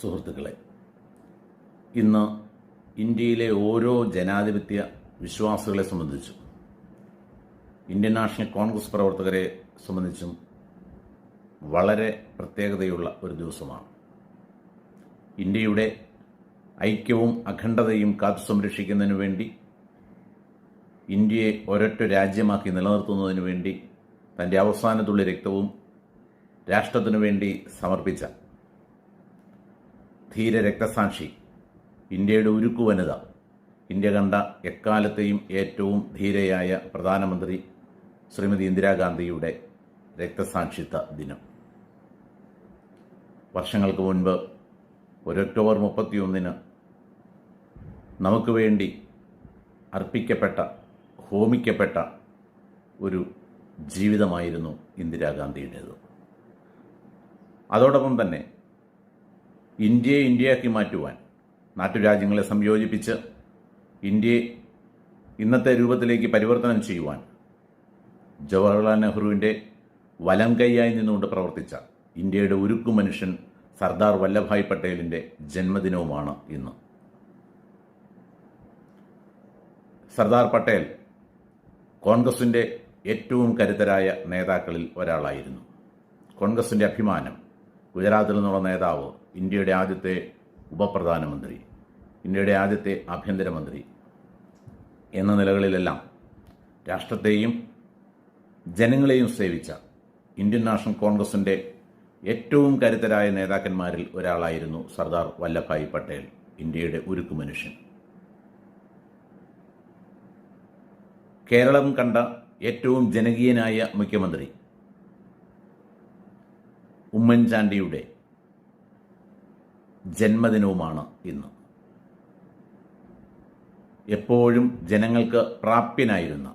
സുഹൃത്തുക്കളെ ഇന്ന് ഇന്ത്യയിലെ ഓരോ ജനാധിപത്യ വിശ്വാസികളെ സംബന്ധിച്ചും ഇന്ത്യൻ നാഷണൽ കോൺഗ്രസ് പ്രവർത്തകരെ സംബന്ധിച്ചും വളരെ പ്രത്യേകതയുള്ള ഒരു ദിവസമാണ്. ഇന്ത്യയുടെ ഐക്യവും അഖണ്ഡതയും കാത്തു സംരക്ഷിക്കുന്നതിനു വേണ്ടി ഇന്ത്യയെ ഒരൊറ്റ രാജ്യമാക്കി നിലനിർത്തുന്നതിനു വേണ്ടി തന്റെ അവസാനത്തുള്ള രക്തവും രാഷ്ട്രത്തിനു വേണ്ടി സമർപ്പിച്ച ധീര രക്തസാക്ഷി ഇന്ത്യയുടെ ഉരുക്കു വനിത. ഇന്ത്യ കണ്ട എക്കാലത്തെയും ഏറ്റവും ധീരയായ പ്രധാനമന്ത്രി ശ്രീമതി ഇന്ദിരാഗാന്ധിയുടെ രക്തസാക്ഷിത്വ ദിനം. വർഷങ്ങൾക്ക് മുൻപ് ഒരു ഒക്ടോബർ മുപ്പത്തിയൊന്നിന് നമുക്ക് വേണ്ടി അർപ്പിക്കപ്പെട്ട ഹോമിക്കപ്പെട്ട ഒരു ജീവിതമായിരുന്നു ഇന്ദിരാഗാന്ധിയുടേത്. അതോടൊപ്പം തന്നെ ഇന്ത്യയെ ഇന്ത്യയാക്കി മാറ്റുവാൻ നാട്ടുരാജ്യങ്ങളെ സംയോജിപ്പിച്ച് ഇന്ത്യയെ ഇന്നത്തെ രൂപത്തിലേക്ക് പരിവർത്തനം ചെയ്യുവാൻ ജവഹർലാൽ നെഹ്റുവിന്റെ വലം കൈയായി നിന്നുകൊണ്ട് പ്രവർത്തിച്ച ഇന്ത്യയുടെ ഉരുക്കു മനുഷ്യൻ സർദാർ വല്ലഭായ് പട്ടേലിന്റെ ജന്മദിനവുമാണ് ഇന്ന്. സർദാർ പട്ടേൽ കോൺഗ്രസിന്റെ ഏറ്റവും കരുത്തരായ നേതാക്കളിൽ ഒരാളായിരുന്നു. കോൺഗ്രസിന്റെ അഭിമാനം ഗുജറാത്തിൽ നിന്നുള്ള നേതാവ് ഇന്ത്യയുടെ ആദ്യത്തെ ഉപപ്രധാനമന്ത്രി ഇന്ത്യയുടെ ആദ്യത്തെ ആഭ്യന്തരമന്ത്രി എന്ന നിലകളിലെല്ലാം രാഷ്ട്രത്തെയും ജനങ്ങളെയും സേവിച്ച ഇന്ത്യൻ നാഷണൽ കോൺഗ്രസിന്റെ ഏറ്റവും കരുത്തരായ നേതാക്കന്മാരിൽ ഒരാളായിരുന്നു സർദാർ വല്ലഭായ് പട്ടേൽ ഇന്ത്യയുടെ ഉരുക്കു മനുഷ്യൻ. കേരളം കണ്ട ഏറ്റവും ജനകീയനായ മുഖ്യമന്ത്രി ഉമ്മൻചാണ്ടിയുടെ ജന്മദിനവുമാണ് ഇന്ന്. എപ്പോഴും ജനങ്ങൾക്ക് പ്രാപ്യനായിരുന്ന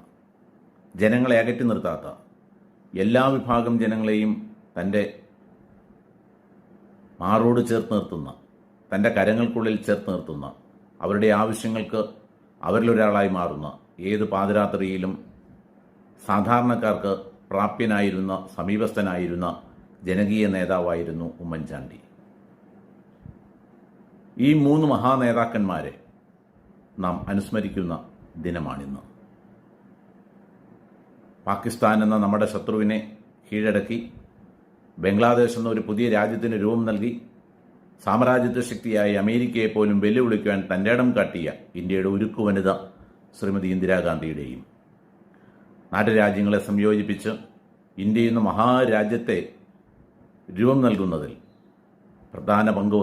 ജനങ്ങളെ അകറ്റി നിർത്താത്ത എല്ലാ വിഭാഗം ജനങ്ങളെയും തന്റെ മാറോട് ചേർത്ത് നിർത്തുന്ന തന്റെ കരങ്ങൾക്കുള്ളിൽ ചേർത്ത് നിർത്തുന്ന അവരുടെ ആവശ്യങ്ങൾക്ക് അവരിലൊരാളായി മാറുന്ന ഏത് പാതിരാത്രിയിലും സാധാരണക്കാർക്ക് പ്രാപ്യനായിരുന്ന സമീപസ്ഥനായിരുന്ന ജനകീയ നേതാവായിരുന്നു ഉമ്മൻചാണ്ടി. ഈ മൂന്ന് മഹാനേതാക്കന്മാരെ നാം അനുസ്മരിക്കുന്ന ദിനമാണിന്ന്. പാകിസ്ഥാൻ എന്ന നമ്മുടെ ശത്രുവിനെ കീഴടക്കി ബംഗ്ലാദേശ് എന്ന ഒരു പുതിയ രാജ്യത്തിന് രൂപം നൽകി സാമ്രാജ്യത്വ ശക്തിയായ അമേരിക്കയെ പോലും വെല്ലുവിളിക്കുവാൻ തന്റെ ഇടം കാട്ടിയ ഇന്ത്യയുടെ ഉരുക്കു വനിത ശ്രീമതി ഇന്ദിരാഗാന്ധിയുടെയും നാട്ടുരാജ്യങ്ങളെ സംയോജിപ്പിച്ച് ഇന്ത്യ എന്ന മഹാരാജ്യത്തെ രൂപം നൽകുന്നതിൽ പ്രധാന പങ്ക്